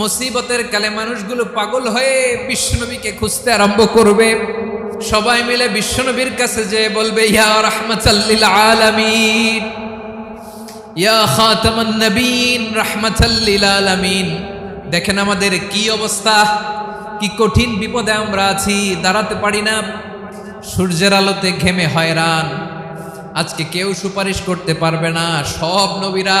মুসিবতের কালে মানুষগুলো পাগল হয়ে বিশ্বনবীকে খুঁজতে আরম্ভ করবে। সবাই মিলে বিশ্বনবীর কাছে যে বলবে, ইয়া রহমতাল্লিল আলামিন, ইয়া নবীন দেখেন আমাদের কি অবস্থা, কি কঠিন বিপদে আমরা আছি, দাঁড়াতে পারি না। সূর্যের আলোতে ঘেমে হয়রান। আজকে কেউ সুপারিশ করতে পারবে না। সব নবীরা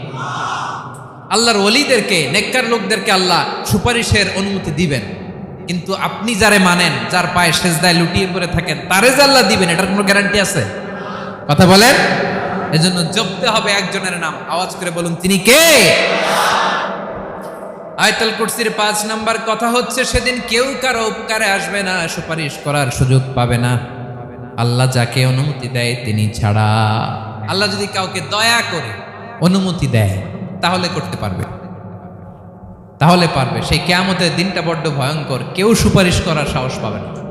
আল্লাহর ওলিদেরকে, নেককার লোকদেরকে আল্লাহ সুপারিশের অনুমতি দিবেন। কিন্তু আপনি যারে মানেন, যার পায়ে সেজদায় লুটিয়ে পড়ে থাকেন, তারে যে আল্লাহ দিবেন, এটার কোনো গ্যারান্টি আছে? কথা বলেন? এজন্য জপতে হবে একজনের নাম। আওয়াজ করে বলুন, তিনি কে? আয়তাল কুরসির পাঁচ নাম্বার কথা হচ্ছে, সেদিন কেউ কারও উপকারে আসবে না, সুপারিশ করার সুযোগ পাবে না। আল্লাহ যাকে অনুমতি দেয়, তিনি ছাড়া। আল্লাহ যদি কাউকে দয়া করে অনুমতি দেয় তাহলে করতে পারবে। তাহলে পারবে। সেই কেয়ামতের দিনটা বড্ড ভয়ঙ্কর। কেউ সুপারিশ করার সাহস পাবে না।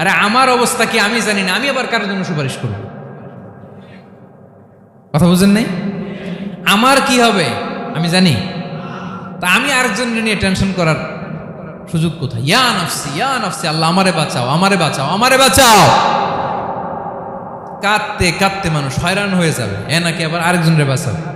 আরে আমার অবস্থা কি আমি জানি না, আমি আবার কারোর জন্য সুপারিশ করব? কথা বুঝেন নাই? আমার কি হবে? আমি জানি। তা আমি আরেকজন নিয়ে টেনশন করার সুযোগ কোথায়? ইয়া নফসি ইয়া নফসি, আল্লাহ আমারে বাঁচাও আমারে বাঁচাও আমারে বাঁচাও! কাঁদতে কাঁদতে মানুষ হয়রান হয়ে যাবে। এ নাকি আবার আরেকজনের বাঁচাবে?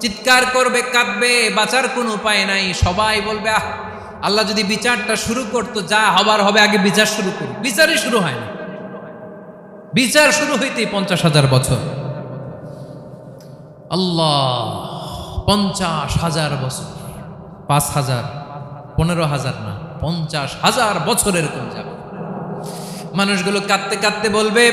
চিৎকার করবে, কাঁদবে, বাঁচার কোনো উপায় নাই। সবাই বলবে, আহ, আল্লাহ যদি বিচারটা শুরু করতো, যা হবার হবে, আগে বিচার শুরু করুক বিচারই শুরু হয় না। বিচার শুরু হইতেই পঞ্চাশ হাজার বছর। আল্লাহ, পঞ্চাশ হাজার বছর। পাঁচ হাজার, পনেরো হাজার না, পঞ্চাশ হাজার বছর এরকম যাবে। মানুষগুলো কাঁদতে কাঁদতে বলবে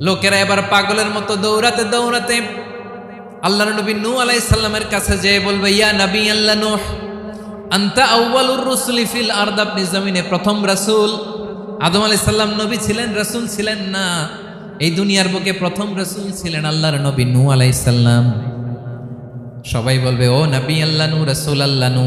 লোকেরা এবার পাগলের মতো দৌড়াতে দৌড়াতে আল্লাহর নবী নূহ আলাইহিস সালামের কাছে যেয়ে বলবে, ইয়া নবী আল্লাহ নূহ, আন্তা আউয়ালুর রুসুলি ফিল আরদ, আপনি জমিনে প্রথম রাসূল। আদম আলাইহিস সালাম নবী ছিলেন, রাসূল ছিলেন না। এই দুনিয়ার বুকে প্রথম রাসূল ছিলেন আল্লাহর নবী নূহ আলাইহিস সালাম। সবাই বলবে, ও নবী আল্লাহ নূ রাসূল আল্লাহ নূ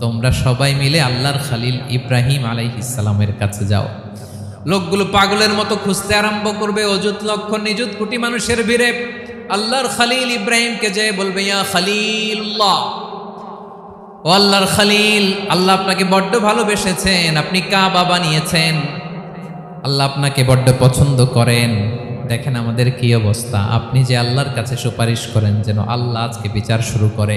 তোমরা সবাই মিলে আল্লাহর খালিল ইব্রাহিম আলাইহিসালামের কাছে যাও। লোকগুলো পাগলের মতো খুঁজতে আরম্ভ করবে, অযুত লক্ষ নিযুত কোটি মানুষের ভিড়ে। আল্লাহর খালিল ইব্রাহিমকে যে বলবে, ইয়া খালিল্লাহ ও আল্লাহর খালিল, আল্লাহ আপনাকে বড্ড ভালোবেসেছেন, আপনি কাবা বানিয়েছেন। আল্লাহ আপনাকে বড্ড পছন্দ করেন। দেখেন আমাদের কি অবস্থা। আপনি যে আল্লাহর কাছে সুপারিশ করেন যেন আল্লাহ আজকে বিচার শুরু করে।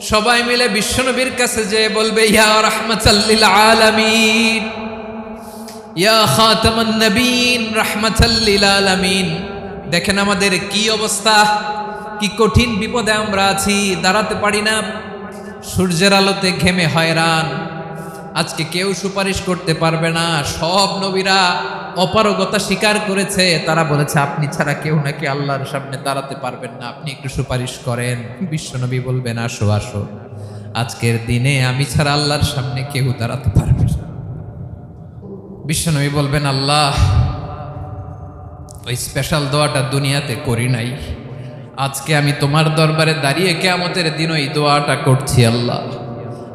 সবাই মিলে বিশ্বনবীর কাছে যে বলবে, ইয়া রহমাতাল্লিল আলামিন, ইয়া খাতামান নবীন, রহমাতাল্লিল আলামিন। দেখেন আমাদের কি অবস্থা, কি কঠিন বিপদে আমরা আছি, দাঁড়াতে পারি না। সূর্যের আলোতে ঘেমে হয়রান। আজকে কেউ সুপারিশ করতে পারবে না। সব নবীরা অপারগতা স্বীকার করেছে। তারা বলেছে, আপনি ছাড়া কেউ নাকি আল্লাহর সামনে দাঁড়াতে পারবেন না। আপনি একটু সুপারিশ করেন। বিশ্বনবী বলবেন, আসো আসো। আজকের দিনে আমি ছাড়া আল্লাহর সামনে কেউ দাঁড়াতে পারবে না। বিশ্বনবী বলবেন, আল্লাহ, ওই স্পেশাল দোয়াটা দুনিয়াতে করি নাই। আজকে আমি তোমার দরবারে দাঁড়িয়ে কেয়ামতের দিন ওই দোয়াটা করছি, আল্লাহ।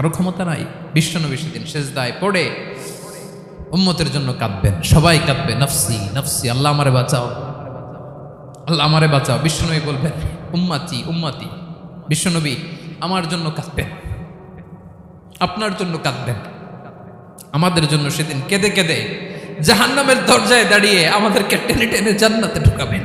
কারও ক্ষমতা নাই বিশ্বনবী সেদিন শেষদায় পড়ে উম্মতের জন্য কাঁদবেন, সবাই কাঁদবে, নফসি নফসি, আল্লাহ আমারে বাঁচাও, আল্লাহ আমারে বাঁচাও বিশ্বনবী বলবেন, উম্মাতি উম্মাতি বিশ্বনবী আমার জন্য কাঁদবেন, আপনার জন্য কাঁদবেন, আমাদের জন্য সেদিন কেঁদে কেঁদে জাহান্নামের দরজায় দাঁড়িয়ে আমাদেরকে টেনে টেনে জান্নাতে ঢুকাবেন।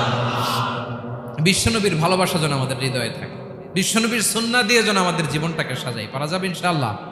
বিশ্বনবীর ভালোবাসা যেন আমাদের হৃদয়ে থাকে। বিশ্বনবীর সন্না দিয়ে যেন আমাদের জীবনটাকে সাজাই পারা যাবে ইনশাআল্লাহ।